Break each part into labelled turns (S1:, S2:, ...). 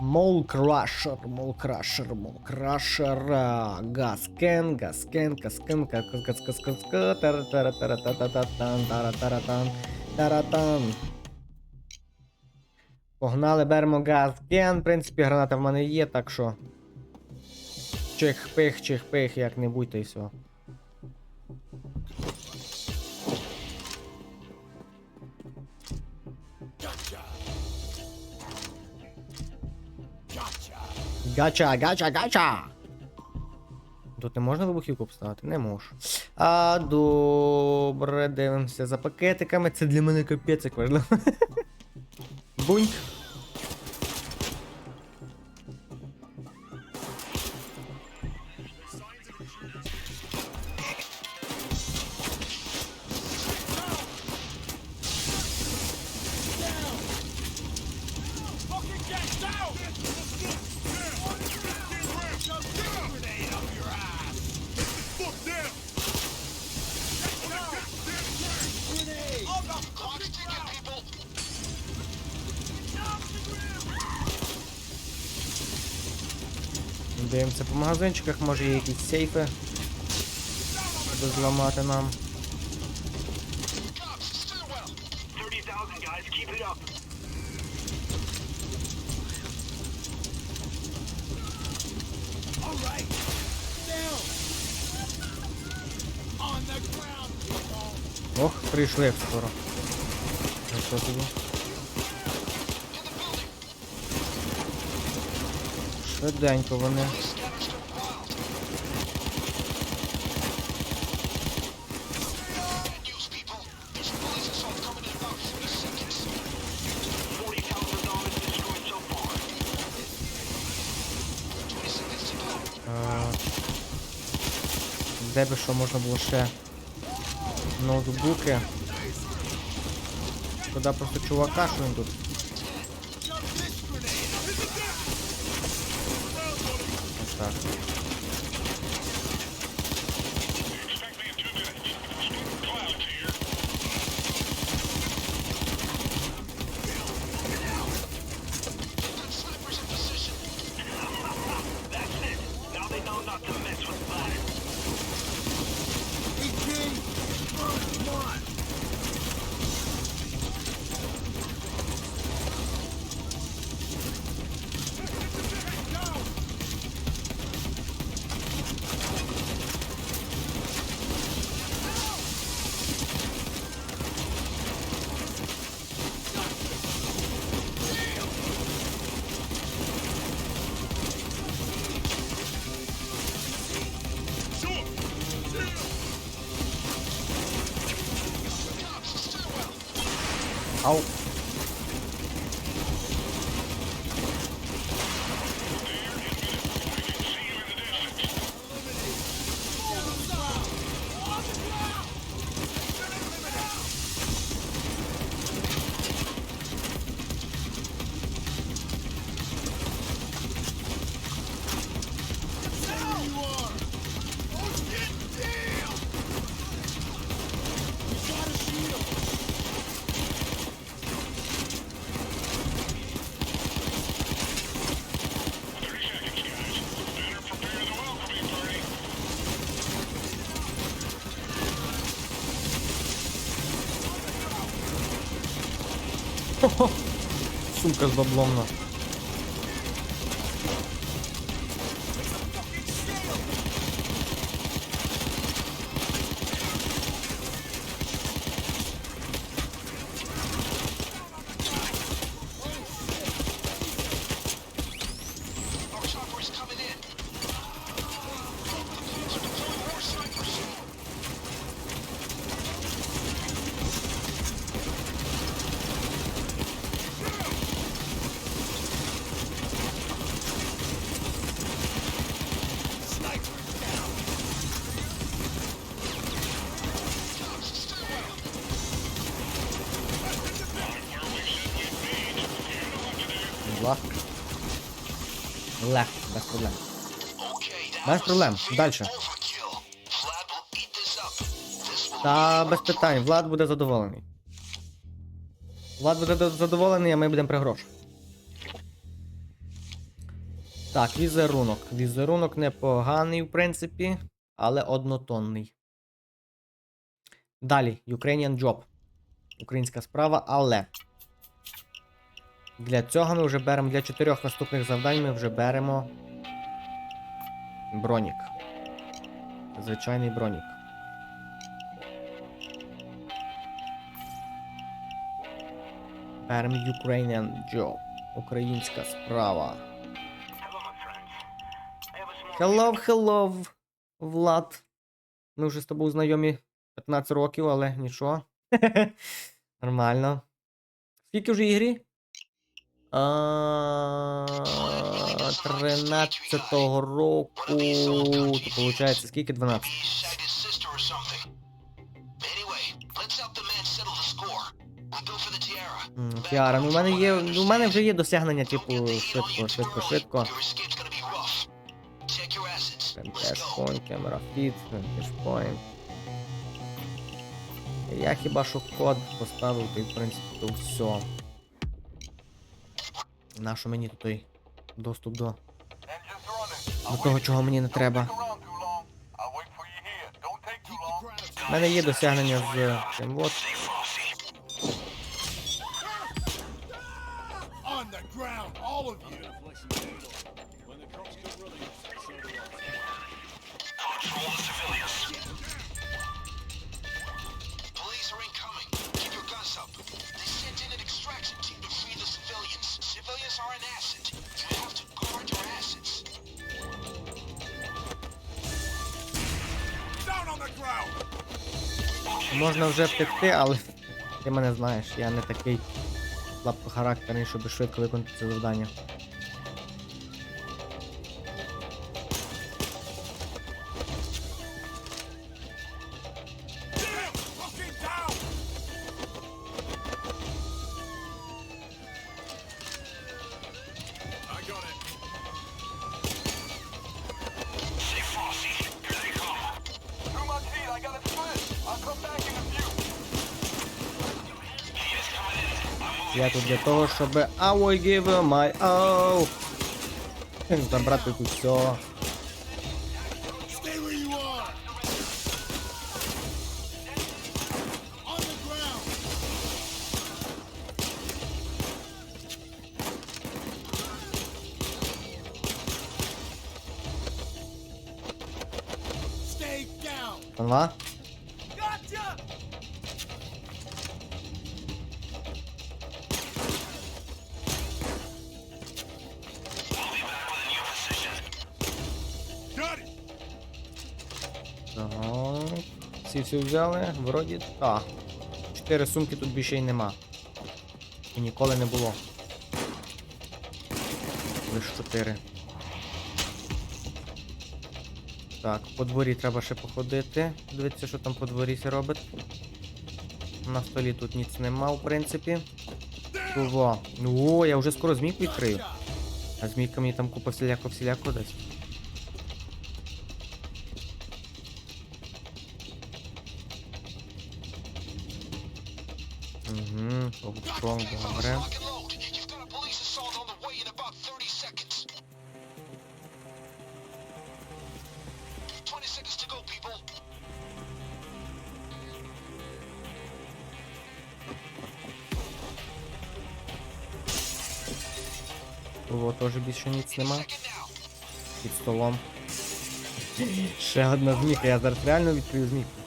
S1: Мол крашер, мол крашер, мол крашер, газкен, газкен, газкен, газ газ газ газ газ газ тара тара тара та та та тан тара тара тан тара тан Погнали, беремо газген. В принципі, граната в мене є, так що. Чих-пих, чих-пих, як-небудь, та й все. Гача, гача, гача! Тут не можна вибухівку поставити? Не можу. А, добре, дивимося за пакетиками. Це для мене капець як важливо. Буньк. Дивимося по магазинчиках, може є якісь сейфи. Щоб зламати нам.
S2: 30,000 guys, keep it up. All right, now. On the ground.
S1: Ох, прийшли як скоро. А що тобі? Швиденько вони. А, Де би що можна було ще ноутбуки. Шкода просто чувака, що він тут. 然 Сумка з баблом. Лах. Лег, без проблем. Без проблем.
S2: will
S1: Та без питань, Влад буде задоволений. Влад буде задоволений, а ми будемо при грошах. Так, візерунок. Візерунок непоганий, в принципі, але однотонний. Далі, Ukrainian Job. Українська справа, але. Для цього ми вже беремо для чотирьох наступних завдань ми вже беремо. Бронік. Звичайний бронік. Беремо Ukrainian Job. Українська справа.
S2: Hello,
S1: hello, Влад. Ми вже з тобою знайомі 15 років, але нічого. Нормально. Скільки вже ігрі? А, 13-го року. То виходить, скільки 12?
S2: He shagged his sister or something. Anyway, let's help the man settle the score. We go for the tiara.
S1: М, Тіара, ну в мене є. Ну, в мене вже є досягнення, типу, швидко, швидко, швидко. Point, камера фіт, point. Я хіба що код поставив, й в принципі то все. Нащо мені тут той доступ до, до того, чого мені не треба. У мене є досягнення з цим от. Можна вже втекти, але ти мене знаєш, я не такий слабкохарактерний, щоб швидко виконати це завдання. Я тут для того, щоб I will give you my all. Забрати тут все.
S3: Stay
S1: Все взяли, вроді так. Чотири сумки тут більше й нема. І ніколи не було. Лиш чотири. Так, по дворі треба ще походити. Дивіться, що там по дворі ся робить. На столі тут ніц нема, в принципі. Ого. О, я вже скоро змійку відкрию. А змійка мені там купа всіляко всіляко дасть.
S2: To go, people.
S1: Того теж більше ніц нема. Під столом. Ще одна зміка, я зараз реально відкрию змійку.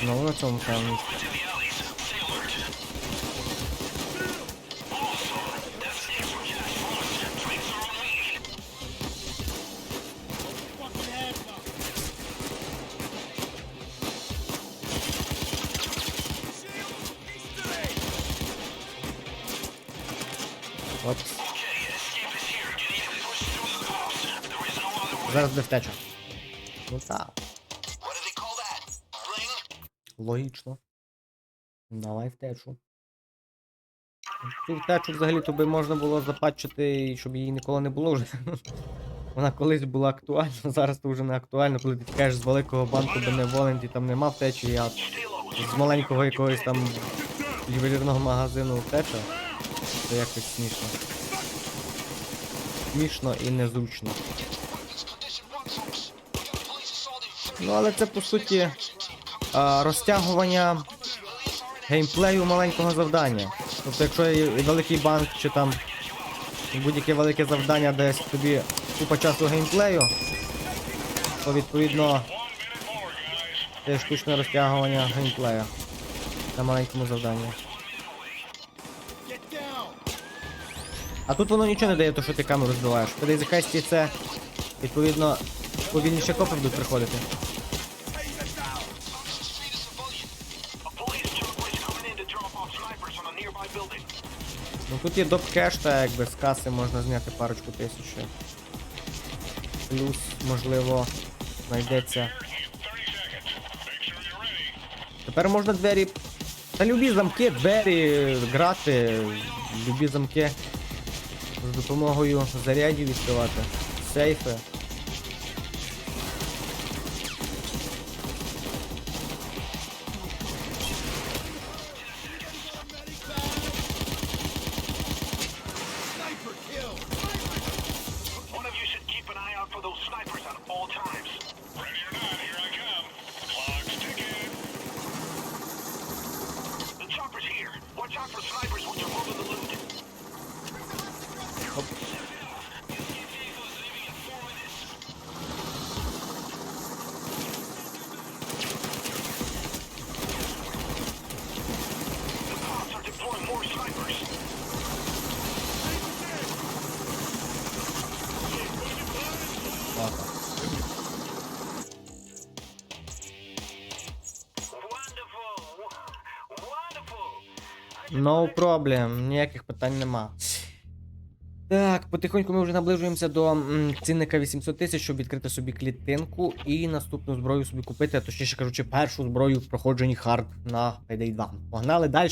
S1: Знову на цьому
S3: handcuff.
S1: От. Зараз де втеча. Ну так, логічно. Давай втечу. Цю втечу взагалі то би можна було запатчити, щоб її ніколи не було вже. Вона колись була актуальна, зараз то вже не актуально, коли ти тікаєш з великого банку Беневоленті, там нема втечі, а з маленького якогось там ювелірного магазину втеча. Це якось смішно. Смішно і незручно.
S2: Weapons condition one, folks. We got a police assault in 30
S1: Ну але це по суті розтягування
S2: are in
S1: геймплею маленького завдання. Тобто, якщо є великий банк чи там будь-яке велике завдання десь тобі купа часу геймплею, то відповідно це штучне розтягування геймплею на маленькому завданні. А тут воно нічого не дає, то що ти камеру збиваєш. При захисті це відповідно повільніше копи будуть приходити. Ну тут є доп-кеш, та якби з каси можна зняти парочку тисяч. Плюс, можливо, знайдеться. Тепер можна двері. Та любі замки, двері, грати, любі замки з допомогою зарядів відкривати. Сейфи.
S2: Watch out for snipers when you're moving the
S1: No problem, ніяких питань нема. Так, потихоньку ми вже наближуємося до м, цінника 800 тисяч, щоб відкрити собі клітинку і наступну зброю собі купити, а точніше кажучи, першу зброю в проходженні хард на Payday 2. Погнали далі.